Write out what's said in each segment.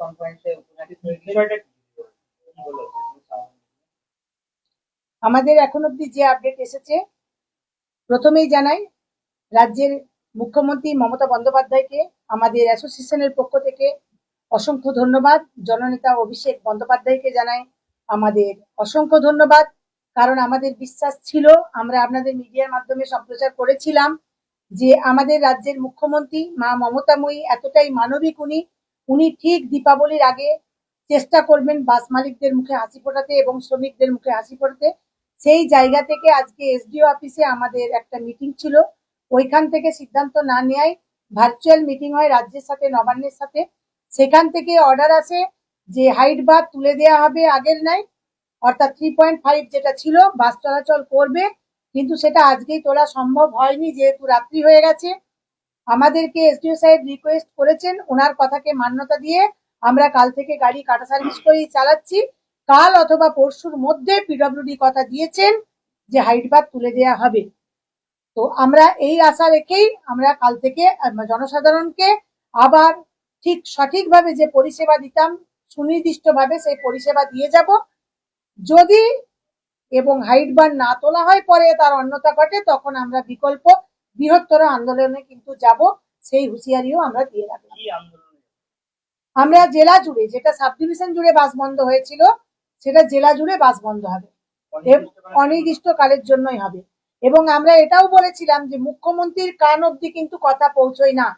কনফারেন্সে আমাদের এখন অব্দি যে আপডেট এসেছে প্রথমেই জানাই রাজ্যের মুখ্যমন্ত্রী মমতা বন্দ্যোপাধ্যায়কে আমাদের অ্যাসোসিয়েশনের পক্ষ থেকে অসংখ্য ধন্যবাদ। জননেতা অভিষেক বন্দ্যোপাধ্যায়কে জানাই আমাদের অসংখ্য ধন্যবাদ। কারণ আমাদের বিশ্বাস ছিল আমরা আপনাদের মিডিয়ার মাধ্যমে সম্প্রচার করেছিলাম যে আমাদের রাজ্যের মুখ্যমন্ত্রী মা মমতাময়ী এতটাই মানবিক উনি উনি ঠিক দীপাবলির আগে চেষ্টা করবেন বাস মালিকদের মুখে হাসি ফোটাতে এবং শ্রমিকদের মুখে হাসি ফোটাতে। সেই জায়গা থেকে আজকে এসডিও অফিসে আমাদের একটা মিটিং ছিল। ওইখান থেকে সিদ্ধান্ত না নেয় ভার্চুয়াল মিটিং হয় রাজ্যের সাথে, নবান্নের সাথে। সেখান থেকে অর্ডার আসে যে হাইট বার তুলে দেওয়া হবে আগের নাই অর্থাৎ থ্রি পয়েন্ট ফাইভ যেটা ছিল, বাস চলাচল করবে। কিন্তু সেটা আজকেই তোলা সম্ভব হয়নি, যেহেতু রাত্রি হয়ে গেছে। আমাদেরকে এসডিও সাহেব রিকোয়েস্ট করেছেন ওনার কথাকে মান্যতা দিয়ে আমরা কাল থেকে গাড়ি কাটা সার্ভিস করেই চালাচ্ছি। কাল অথবা পরশুর মধ্যে পিডব্লিউডি কথা দিয়েছেন যে হাইট বার তুলে দেওয়া হবে। তো আমরা এই আশা রেখেই আমরা কাল থেকে জনসাধারণকে আবার ঠিক সঠিকভাবে যে পরিষেবা দিতাম, সুনির্দিষ্টভাবে সেই পরিষেবা দিয়ে যাব। যদি এবং হাইট বার না তোলা হয় পরে তার অন্যতা ঘটে, তখন আমরা বিকল্প বৃহত্তর আন্দোলনে কিন্তু যাব সেই হুঁশিয়ারিও আমরা দিয়ে রাখলাম। আমরা জেলা জুড়ে যেটা সাব ডিভিশন জুড়ে বাস বন্ধ হয়েছিল সেটা জেলা জুড়ে বাস বন্ধ হবে। অনির্দিষ্টকালের জন্যই হবে। এবং আমরা এটাও বলেছিলাম যে মুখ্যমন্ত্রীর কান অব্দি কিন্তু কথা পৌঁছয় না।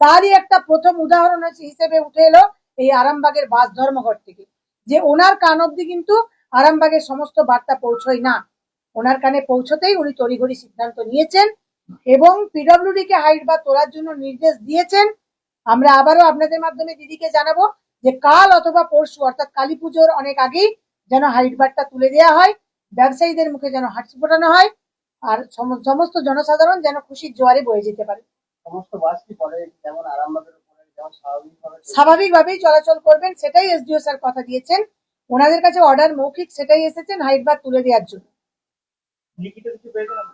তারই একটা প্রথম উদাহরণ হচ্ছে হিসেবে উঠে এলো এই আরামবাগের বাস ধর্মঘট থেকে। যে ওনার কান অব্দি কিন্তু আরামবাগের সমস্ত বার্তা পৌঁছয় না। ওনার কানে পৌঁছতেই উনি তড়িঘড়ি সিদ্ধান্ত নিয়েছেন। এবং পিডব্লিউডি কে হাইট বা তোলার জন্য নির্দেশ দিয়েছেন। আমরা আবারও আপনাদের মাধ্যমে দিদিকে জানাব যে কাল অথবা পরশু অর্থাৎ কালী পুজোর অনেক আগেই যেন হাইট বারটা তুলে দেওয়া হয়। ব্যবসায়ীদের মুখে যেন হাসি ফোটানো হয় আর সম- সমস্ত জনসাধারণ যেন খুশির জোয়ারে বয়ে যেতে পারে? স্বাভাবিকভাবেই চলাচল করবেন সেটাই এসডিও স্যার কথা দিয়েছেন। ওনাদের কাছে অর্ডার মৌখিক সেটাই এসেছেন হাইট বার তুলে দেওয়ার জন্য।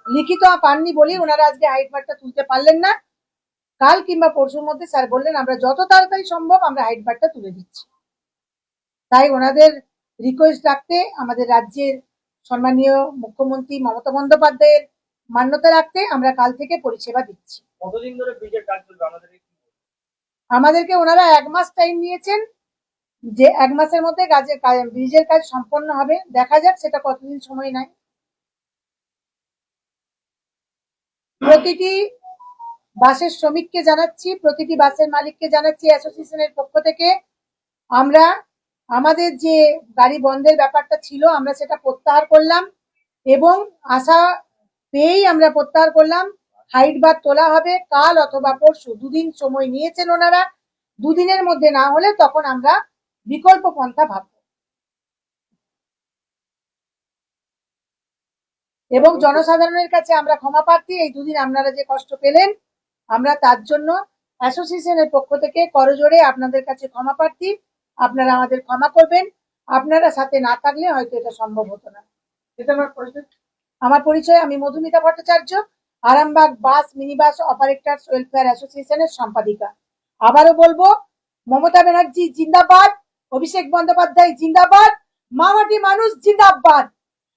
লিখিত পাননি বলি ওনারা আজকে হাইট বারটা তুলতে পারলেন না। কাল কিংবা পরশুর মধ্যে স্যার বললেন আমরা যত তাড়াতাড়ি সম্ভব আমরা হাইট বারটা তুলে দিচ্ছি। তাই ওনাদের রিকোয়েস্ট রাখতে আমাদের রাজ্যের সম্মানীয় মুখ্যমন্ত্রী মমতা বন্দ্যোপাধ্যায়ের মান্যতা রাখতে আমরা কাল থেকে পরিষেবা দিচ্ছি। কতদিন ধরে ব্রিজের কাজ চলবে? আমাদের আমাদেরকে ওনারা এক মাস টাইম নিয়েছেন যে এক মাসের মধ্যে কাজের কাজ- ব্রিজের কাজ সম্পন্ন হবে। দেখা যাক সেটা কতদিন সময় নেয়। প্রতিটি বাসের শ্রমিককে জানাচ্ছি, প্রতিটি বাসের মালিককে জানাচ্ছি, অ্যাসোসিয়েশনের পক্ষ থেকে। আমরা আমাদের যে গাড়ি বন্ধের ব্যাপারটা ছিল, আমরা সেটা প্রত্যাহার করলাম এবং আশা পেয়েই আমরা প্রত্যাহার করলাম। হাইট বার তোলা হবে কাল অথবা পরশু। দুদিন সময় নিয়েছেন ওনারা। দুদিনের মধ্যে না হলে তখন আমরা বিকল্প পন্থা ভাবব। এবং জনসাধারণের কাছে আমরা ক্ষমা প্রার্থী। এই দুদিন আপনারা যে কষ্ট পেলেন আমরা তার জন্য অ্যাসোসিয়েশনের পক্ষ থেকে করজোড়ে আপনাদের কাছে ক্ষমা প্রার্থী। আপনারা আমাদের ক্ষমা করবেন। আপনারা সাথে না থাকলে হয়তো এটা সম্ভব হতো না। এটা আমার পরিচয়? আমার পরিচয় আমি Madhumita Bhattacharya Arambagh bus mini bus operators welfare অ্যাসোসিয়েশনের সম্পাদিকা। আবারও বলব মমতা ব্যানার্জি জিন্দাবাদ অভিষেক বন্দ্যোপাধ্যায় জিন্দাবাদ মামাটি মানুষ জিন্দাবাদ।